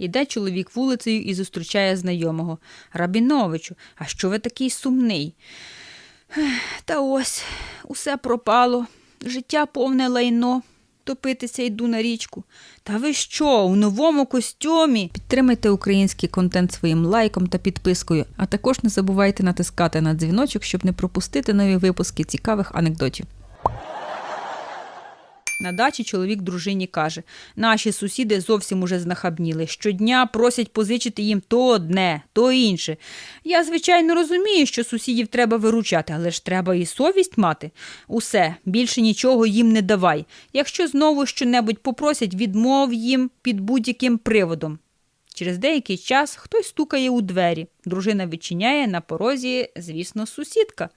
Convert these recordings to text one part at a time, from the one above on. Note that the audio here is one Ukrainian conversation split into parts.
Іде чоловік вулицею і зустрічає знайомого. Рабіновичу, а що ви такий сумний? Та ось, усе пропало, життя повне лайно. Топитися йду на річку. Та ви що, у новому костюмі? Підтримайте український контент своїм лайком та підпискою, а також не забувайте натискати на дзвіночок, щоб не пропустити нові випуски цікавих анекдотів. На дачі чоловік дружині каже: наші сусіди зовсім уже знахабніли. Щодня просять позичити їм то одне, то інше. Я, звичайно, розумію, що сусідів треба виручати, але ж треба і совість мати. Усе, більше нічого їм не давай. Якщо знову щонебудь попросять, відмов їм під будь-яким приводом. Через деякий час хтось стукає у двері. Дружина відчиняє на порозі, звісно, сусідка.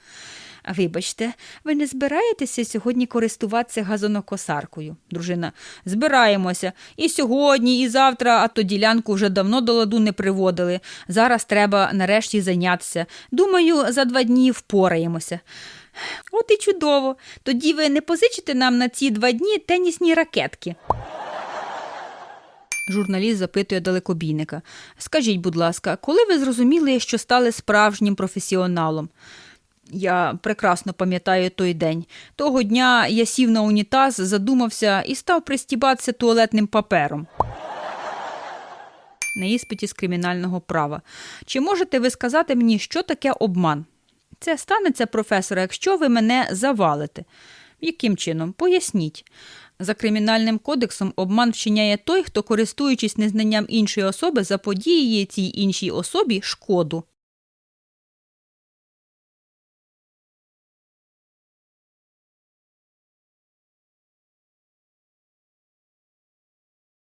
Вибачте, ви не збираєтеся сьогодні користуватися газонокосаркою? Дружина, збираємося. І сьогодні, і завтра, а то ділянку вже давно до ладу не приводили. Зараз треба нарешті зайнятися. Думаю, за два дні впораємося. От і чудово. Тоді ви не позичите нам на ці два дні тенісні ракетки. Журналіст запитує далекобійника. Скажіть, будь ласка, коли ви зрозуміли, що стали справжнім професіоналом? Я прекрасно пам'ятаю той день. Того дня я сів на унітаз, задумався і став пристібатися туалетним папером. На іспиті з кримінального права. Чи можете ви сказати мені, що таке обман? Це станеться, професоре, якщо ви мене завалите. Яким чином? Поясніть. За кримінальним кодексом обман вчиняє той, хто, користуючись незнанням іншої особи, заподіює цій іншій особі шкоду.